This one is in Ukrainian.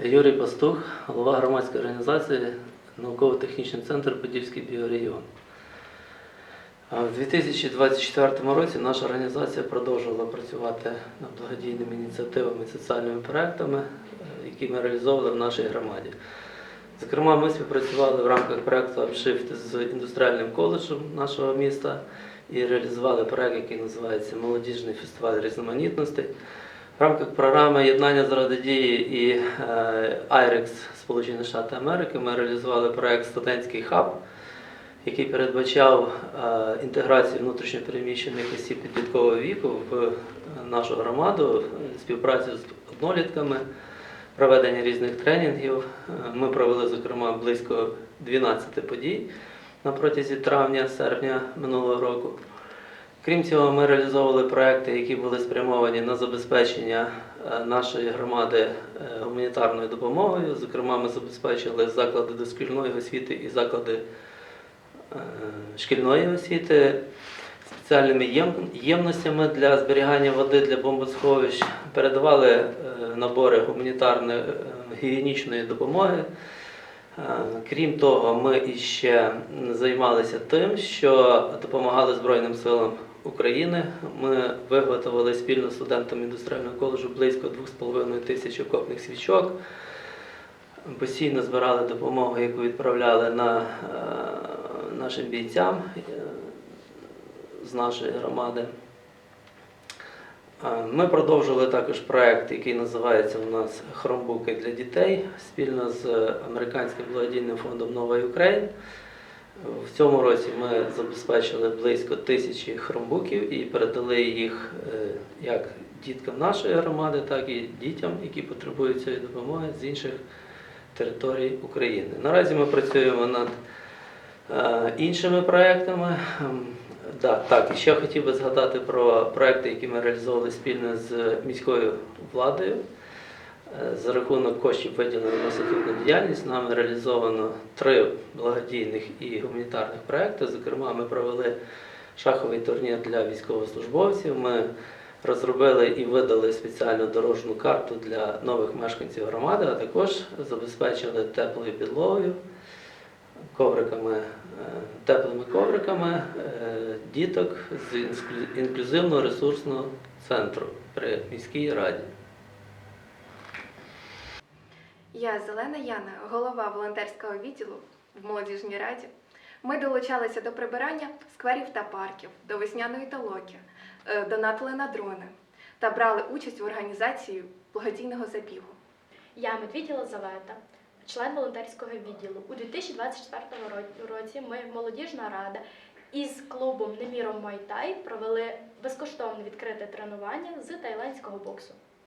Юрій Пастух, голова громадської організації Науково-технічний центр Подільський біорегіон. В 2024 році наша організація продовжувала працювати над благодійними ініціативами і соціальними проектами, які ми реалізовували в нашій громаді. Зокрема, ми співпрацювали в рамках проекту Upshift з індустріальним коледжем нашого міста і реалізували проект, який називається Молодіжний фестиваль різноманітностей. В рамках програми Єднання заради дії і е, IREX Сполучені Штати Америки ми реалізували проект Студентський хаб, який передбачав е, інтеграцію внутрішньопереміщених осіб підліткового віку в е, нашу громаду, е, співпрацю з однолітками, проведення різних тренінгів. Е, Ми провели, зокрема, близько 12 подій на протязі травня-серпня минулого року. Крім цього, ми реалізовували проекти, які були спрямовані на забезпечення е, нашої громади е, гуманітарною допомогою. Зокрема, ми забезпечили заклади дошкільної освіти і заклади е, шкільної освіти спеціальними ємностями для зберігання води для бомбосховищ, передавали набори гуманітарної гігієнічної допомоги. Крім того, ми іще займалися тим, що допомагали Збройним силам України. Ми виготовили спільно з студентами індустріального коледжу близько 2,5 тисяч окопних свічок. Постійно збирали допомогу, яку відправляли на, е, нашим бійцям е, з нашої громади. Е, Ми продовжили також проект, який називається у нас Хромбуки для дітей спільно з американським благодійним фондом Нова Україн. В цьому році ми забезпечили близько тисячі хромбуків і передали їх е, як діткам нашої громади, так і дітям, які потребують цієї допомоги з інших територій України. Наразі ми працюємо над е, іншими проектами. Ем, Да, так, ще хотів би згадати про проекти, які ми реалізовували спільно з міською владою. Е, За рахунок коштів виділених на освітню діяльність нами реалізовано три благодійних і гуманітарних проекти. Зокрема, ми провели шаховий турнір для військовослужбовців. Ми розробили і видали спеціальну дорожню карту для нових мешканців громади, а також забезпечили теплою підлогою, ковриками, е, теплими ковриками е, діток з інсклю- інклюзивного ресурсного центру при міській раді. Я Зелена Яна, голова волонтерського відділу в молодіжній раді. Ми долучалися до прибирання скверів та парків, до весняної толоки, е, донатили на дрони та брали участь в організації благодійного забігу. Я Медвідь Єлизавета, член волонтерського відділу. У 2024 році ми, молодіжна рада, із клубом Неміро Майтай провели безкоштовне відкрите тренування з тайландського боксу.